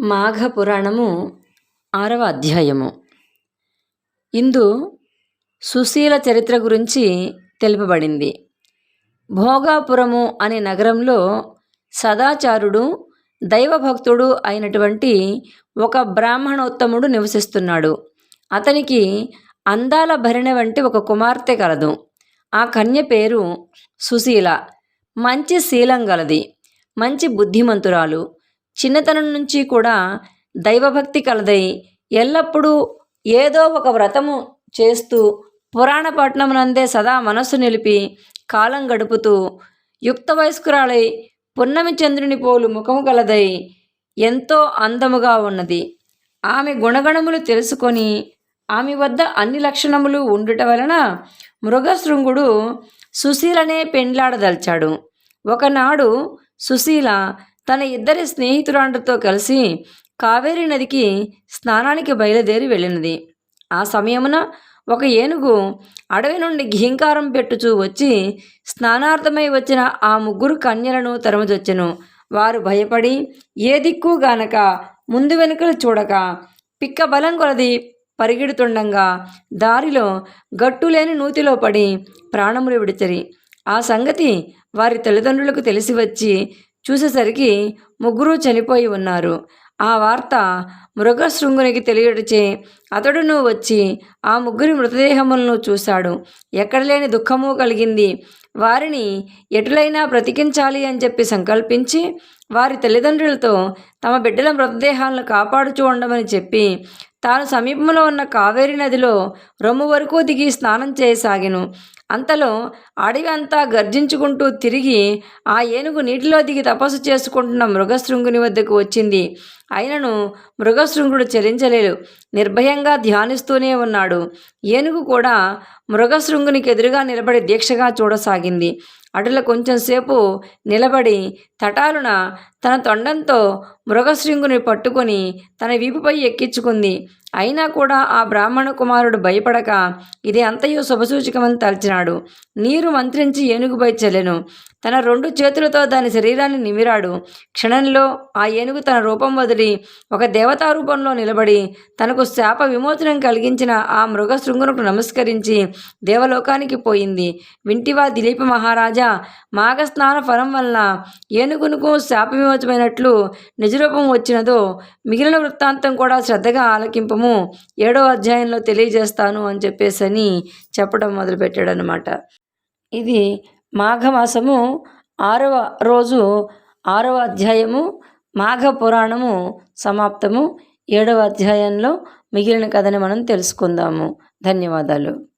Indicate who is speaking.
Speaker 1: మాఘ పురాణము ఆరవ అధ్యాయము. ఇందు సుశీల చరిత్ర గురించి తెలుపబడింది. భోగాపురము అనే నగరంలో సదాచారుడు దైవభక్తుడు అయినటువంటి ఒక బ్రాహ్మణోత్తముడు నివసిస్తున్నాడు. అతనికి అందాల భరిణ వంటి ఒక కుమార్తె కలదు. ఆ కన్య పేరు సుశీల. మంచి శీలం గలది. మంచి బుద్ధిమంతురాలు. చిన్నతనం నుంచి కూడా దైవభక్తి కలదై ఎల్లప్పుడూ ఏదో ఒక వ్రతము చేస్తూ పురాణపట్నమునందే సదా మనస్సు నిలిపి కాలం గడుపుతూ యుక్త వయస్కురాలై పున్నమి చంద్రుని పోలు ముఖము కలదై ఎంతో అందముగా ఉన్నది. ఆమె గుణగణములు తెలుసుకొని ఆమె వద్ద అన్ని లక్షణములు ఉండుట వలన మృగశృంగుడు సుశీలనే పెండ్లాడదల్చాడు. ఒకనాడు సుశీల తన ఇద్దరి స్నేహితురాండ్రతో కలిసి కావేరీ నదికి స్నానానికి బయలుదేరి వెళ్ళినది. ఆ సమయమున ఒక ఏనుగు అడవి నుండి ఘీంకారం పెట్టుచూ వచ్చి స్నానార్థమై వచ్చిన ఆ ముగ్గురు కన్యలను తరమదొచ్చెను వారు భయపడి ఏ దిక్కు గానక ముందు వెనుకలు చూడక పిక్క బలం కొలది పరిగెడుతుండగా దారిలో గట్టులేని నూతిలో పడి ప్రాణములు విడిచరి. ఆ సంగతి వారి తల్లిదండ్రులకు తెలిసి వచ్చి చూసేసరికి ముగ్గురు చనిపోయి ఉన్నారు. ఆ వార్త మృగశృంగునికి తెలియటచే అతడును వచ్చి ఆ ముగ్గురి మృతదేహములను చూశాడు. ఎక్కడలేని దుఃఖము కలిగింది. వారిని ఎటులైనా బ్రతికించాలి అని చెప్పి సంకల్పించి వారి తల్లిదండ్రులతో తమ బిడ్డల మృతదేహాలను కాపాడుచూ ఉండమని చెప్పి తాను సమీపంలో ఉన్న కావేరీ నదిలో రొమ్ము వరకు దిగి స్నానం చేయసాగాను. అంతలో అడవి అంతా గర్జించుకుంటూ తిరిగి ఆ ఏనుగు నీటిలో దిగి తపస్సు చేసుకుంటున్న మృగశృంగుని వద్దకు వచ్చింది. అయినను మృగశృంగుడు చెలించలేదు నిర్భయంగా ధ్యానిస్తూనే ఉన్నాడు. ఏనుగు కూడా మృగశృంగునికి ఎదురుగా నిలబడి దీక్షగా చూడసాగింది. అటుల కొంచెంసేపు నిలబడి తటాలున తన తొండంతో మృగశృంగుని పట్టుకొని తన వీపుపై ఎక్కించుకుంది. అయినా కూడా ఆ బ్రాహ్మణ కుమారుడు భయపడక ఇది అంతయు శుభసూచకమని తలచినాడు. నీరు మంత్రించి ఏనుగుపై చెల్లెను. తన రెండు చేతులతో దాని శరీరాన్ని నిమిరాడు. క్షణంలో ఆ ఏనుగు తన రూపం వదిలి ఒక దేవతా రూపంలో నిలబడి తనకు శాప విమోచనం కలిగించిన ఆ మృగశృంగునకు నమస్కరించి దేవలోకానికి పోయింది. వింటివా దిలీప మహారాజా మాఘస్నాన ఫలం వలన ఏనుగునుకు శాప విమోచమైనట్లు నిజరూపం వచ్చినదో మిగిలిన వృత్తాంతం కూడా శ్రద్ధగా ఆలకింపము. ఏడో అధ్యాయంలో తెలియజేస్తాను అని చెప్పేసి అని చెప్పడం మొదలుపెట్టాడనమాట ఇది మాఘమాసము ఆరవ రోజు ఆరవ అధ్యాయము మాఘ పురాణము సమాప్తము. ఏడవ అధ్యాయంలో మిగిలిన కథని మనం తెలుసుకుందాము. ధన్యవాదాలు.